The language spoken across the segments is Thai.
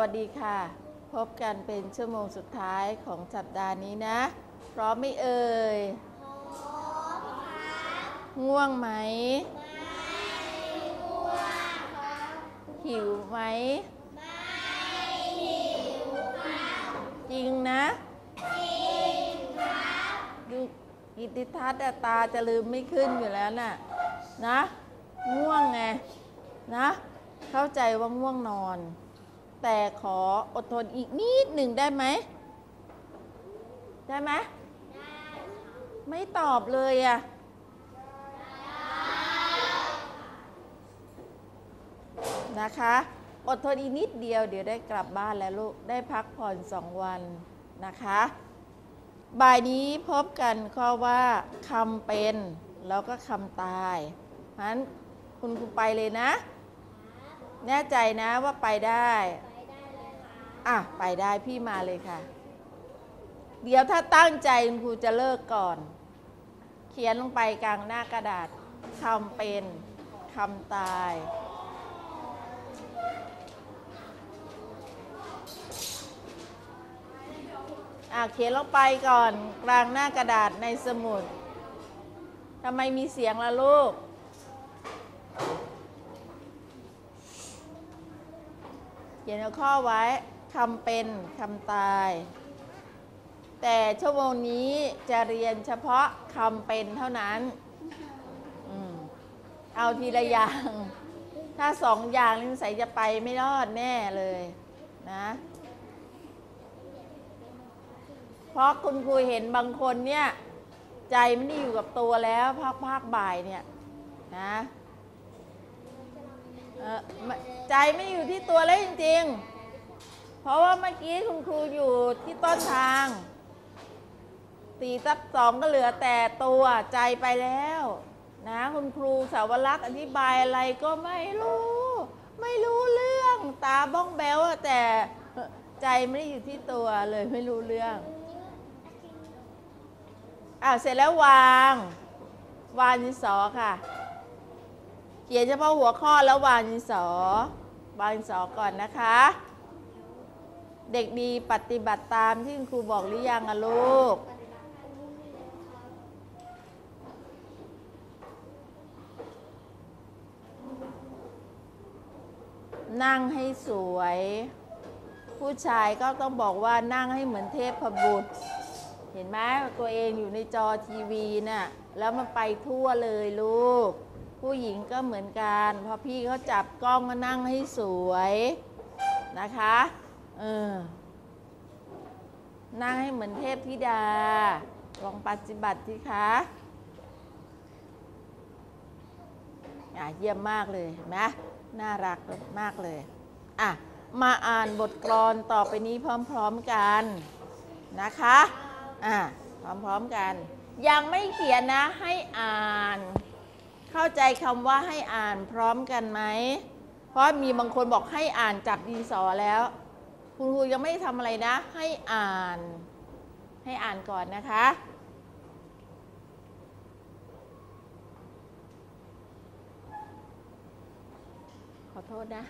สวัสดีค่ะ พบกันเป็นชั่วโมงสุดท้ายของสัปดาห์นี้นะ พร้อมไหม่เอ่ยง่วงไหมหิวไหมจริงนะดูกิติทัศน์อะตาจะลืมไม่ขึ้นอยู่แล้วน่ะนะ ง่วงไงนะ เข้าใจว่าง่วงนอน แต่ขออดทนอีกนิดหนึ่งได้ไหม ได้ไหมไม่ตอบเลยอะนะคะ อดทนอีกนิดเดียวเดี๋ยวได้กลับบ้านแล้วลูก ได้พักผ่อนสองวันนะคะ บ่ายนี้พบกันข้อว่าคำเป็น แล้วก็คำตายเพราะนั้นคุณครูไปเลยนะ แน่ใจนะว่าไปได้ อะไปได้พี่มาเลยค่ะ เดี๋ยวถ้าตั้งใจคุณครูจะเลิกก่อน เขียนลงไปกลางหน้ากระดาษคำเป็นคำตาย อะเขียนลงไปก่อนกลางหน้ากระดาษในสมุดทำไมมีเสียงล่ะลูกเขียนหัวข้อไว้ คำเป็นคำตาย แต่ชั่วโมงนี้จะเรียนเฉพาะคำเป็นเท่านั้นอเอาทีละอย่าง ถ้าสองอย่างนี่ใส่จะไปไม่รอดแน่เลยนะเพราะคุณครูเห็นบางคนเนี่ย ใจไม่ได้อยู่กับตัวแล้วภาคภาคบ่ายเนี่ยนะใจไม่อยู่ที่ตัวแล้วจริงๆ ราะว่าเมื่อกี้คุณครูอยู่ที่ต้นทางสี่ทับสองก็เหลือแต่ตัวใจไปแล้ว นะ คุณครูสาวรักษ์อธิบายอะไรก็ไม่รู้ ไม่รู้เรื่อง ตาบ้องแบ้วแต่ใจไม่ได้อยู่ที่ตัวเลยไม่รู้เรื่องอ่าเสร็จแล้ววาง วางดินสอค่ะ เขียนเฉพาะหัวข้อแล้ววางดินสอ วางดินสอก่อนนะคะ เด็กดีปฏิบัติตามที่คุณครูบอกหรือยังอะลูก นั่งให้สวย ผู้ชายก็ต้องบอกว่านั่งให้เหมือนเทพบุตร เห็นไหมตัวเองอยู่ในจอทีวีน่ะ แล้วมันไปทั่วเลยลูก ผู้หญิงก็เหมือนกัน พอพี่เขาจับกล้องมานั่งให้สวยนะคะ เออนั่งให้เหมือนเทพธิดา ลองปฏิบัติสิคะอะเยี่ยมมากเลยเห็นไหมน่ารักมากเลย อะ มาอ่านบทกลอนต่อไปนี้พร้อมๆกันนะคะ อ่าพร้อมๆกัน ยังไม่เขียนนะให้อ่าน เข้าใจคำว่าให้อ่านพร้อมกันไหม เพราะมีบางคนบอกให้อ่านจับดินสอแล้ว คุณครูยังไม่ทำอะไรนะ ให้อ่าน ให้อ่านก่อนนะคะ ขอโทษนะ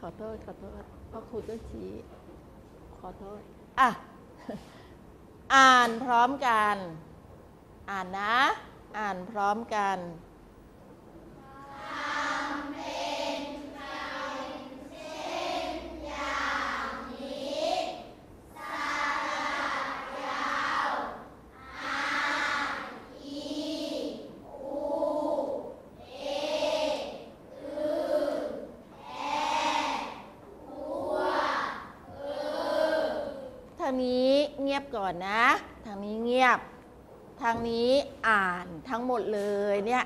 ขอโทษ ขอโทษเพราะครูต้องชี้ ขอโทษ อะ อ่านพร้อมกัน อ่านนะ อ่านพร้อมกัน เงียบก่อนนะ ทางนี้เงียบ ทางนี้อ่านทั้งหมดเลยเนี่ย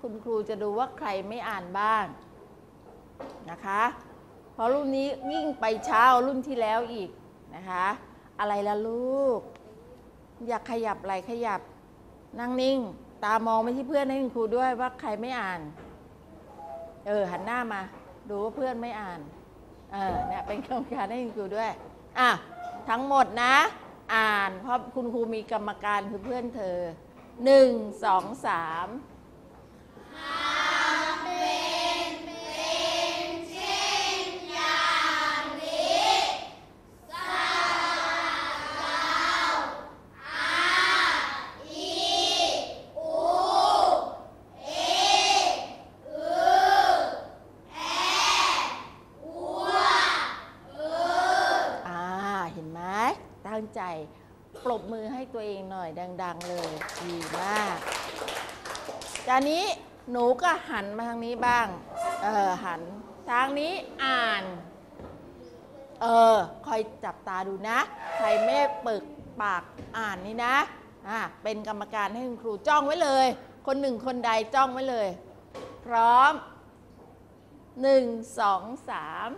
คุณครูจะดูว่าใครไม่อ่านบ้างนะคะ เพราะรุ่นนี้ยิ่งไปเช้ารุ่นที่แล้วอีกนะคะ อะไรละลูก อยากขยับอะไรขยับ นั่งนิ่ง ตามองไปที่เพื่อนให้คุณครูด้วยว่าใครไม่อ่าน เออหันหน้ามา ดูว่าเพื่อนไม่อ่าน เออเนี่ยเป็นกรรมการให้คุณครูด้วยอะทั้งหมดนะ อ่าน เพราะคุณครูมีกรรมการคือเพื่อนเธอหนึ่งสองสาม เป็นเป็นเช่นอย่างนี้ ปรบมือให้ตัวเองหน่อยดัง ๆ เลยดีมากจากนี้หนูก็หันมาทางนี้บ้าง เออหัน ทางนี้อ่าน เออ คอยจับตาดูนะ ใครไม่เปิดปากอ่านนี่นะ อ่าเป็นกรรมการให้คุณครูจ้องไว้เลย คนหนึ่งคนใดจ้องไว้เลย พร้อมหนึ่งสองสาม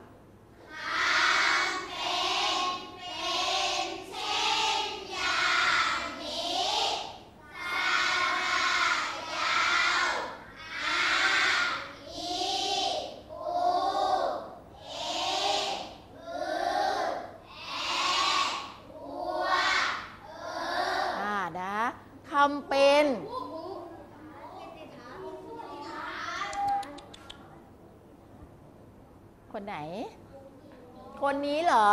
ำเป็น คนไหน คนนี้เหรอ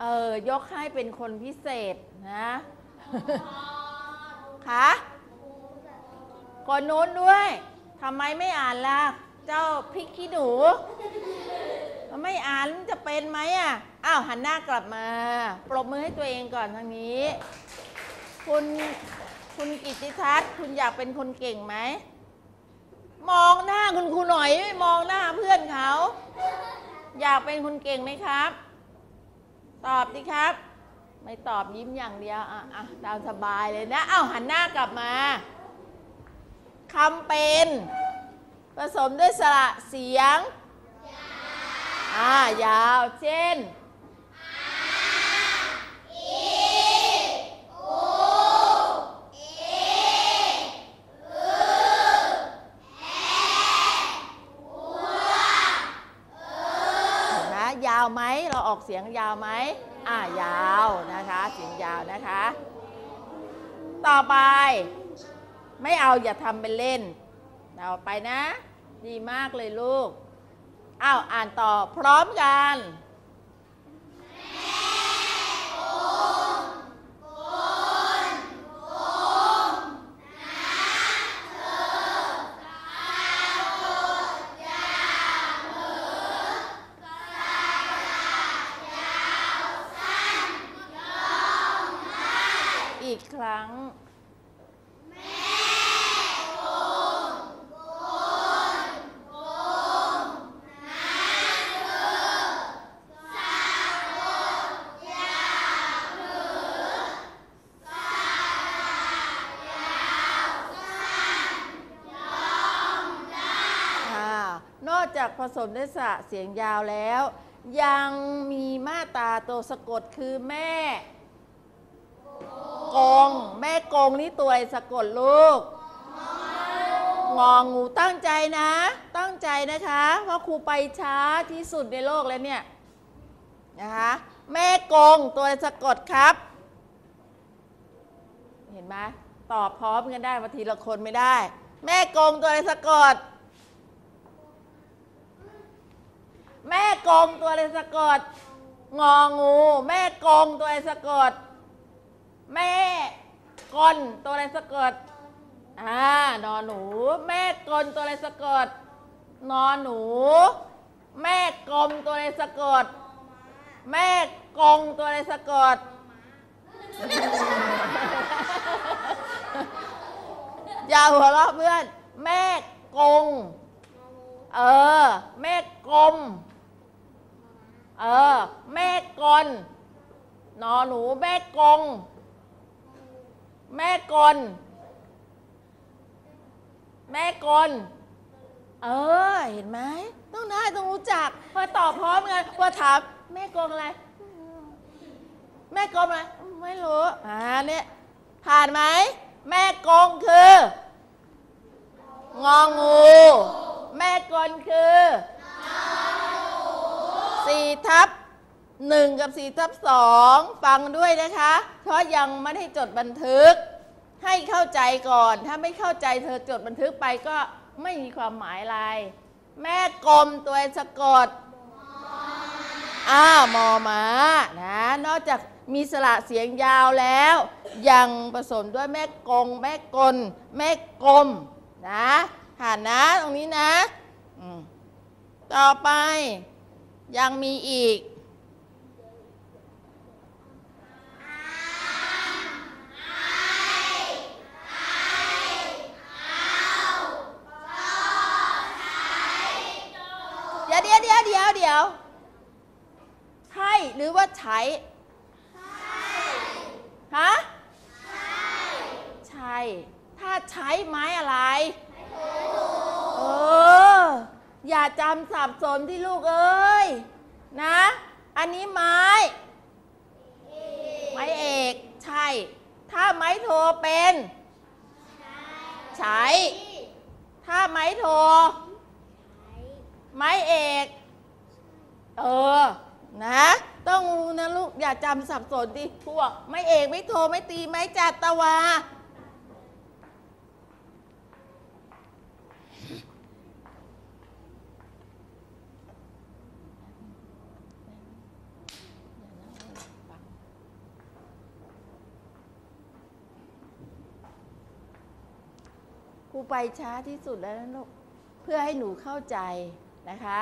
เออ ยกให้เป็นคนพิเศษนะคะคนนู้นด้วย ทำไมไม่อ่านล่ะ เจ้าพริกขี้หนู ไม่อ่านจะเป็นไหมอะ อ้าวหันหน้ากลับมา ปรบมือให้ตัวเองก่อนทางนี้ คุณ คุณกิติทัศน์คุณอยากเป็นคนเก่งไหม มองหน้าคุณครูหน่อยไม่มองหน้าเพื่อนเขา อยากเป็นคนเก่งไหมครับ ตอบดิครับ ไม่ตอบยิ้มอย่างเดียวอะอะตามสบายเลยนะอ้าวหันหน้ากลับมาคำเป็น ผสมด้วยสระเสียง อ่ายาวเช่น เห็นไหมยาว ไหมเราออกเสียงยาวไหมอ่ายาวนะคะ เสียงยาวนะคะ ต่อไป ไม่เอาอย่าทำเป็นเล่นเอาไปนะ ดีมากเลยลูกอ้าวอ่านต่อพร้อมกัน อีกครั้งอ่านอกจากผสมด้วยสระเสียงยาวแล้ว ยังมีมาตาตัวสะกดคือแม่ กง แม่กงนี่ตัวอะไรสะกดลูก งองูตั้งใจนะ ตั้งใจนะคะ เพราะครูไปช้าที่สุดในโลกแล้วเนี่ยนะคะแม่กงตัวอะไรสะกดครับ เห็นไหมตอบพร้อมกันได้บางทีละคนไม่ได้ แม่กงตัวอะไรสะกด แม่กงตัวอะไรสะกด งองู แม่กงตัวอะไรสะกด แม่กลตัวอะไรสะกดอ่านอหนู แม่กลตัวอะไรสะกดนอนหนู แม่กลมตัวอะไรสะกด แม่กงตัวอะไรสะกด อย่าหัวเราะเพื่อน แม่กง เออ แม่กลม เออ แม่กลนอหนู แม่กง แม่กล แม่กล เออ เห็นไหม ต้องได้ต้องรู้จัก พอตอบพร้อมกันพอถามแม่กลอะไร แม่กลมอะไร ไม่รู้ อ่าเนี่ยผ่านไหม แม่กงคือ งองู แม่กลคือสี่ทับ หนึ่งกับสี่ทับสองฟังด้วยนะคะ เพราะยังไม่ได้จดบันทึก ให้เข้าใจก่อน ถ้าไม่เข้าใจเธอจดบันทึกไปก็ไม่มีความหมายอะไรแม่กลมตัวสะกดอ้าวมอมานะ นอกจากมีสระเสียงยาวแล้ว ยังผสมด้วยแม่กง แม่กล แม่กลมนะผ่านนะตรงนี้นะ ต่อไปยังมีอีก อ ยวเดี๋ ยวเดี๋ยวเดี๋ยวเดี๋ยวใช่หรือว่าใช้ฮะใช่ ถ้าใช้ไม้อะไรเออ อย่าจำสับสนที่ลูกเอ้ย นะ อันนี้ไม้ ไม้เอก ใช่ ถ้าไม้โทเป็น ใช้ ถ้าไม้โท ไม้เอก เออ นะ ต้องรู้นะลูก อย่าจำสับสนดิพวก ไม้เอกไม่โทไม่ตีไม้จัดตะวาครูไปช้าที่สุดแล้วนะลูกเพื่อให้หนูเข้าใจนะคะ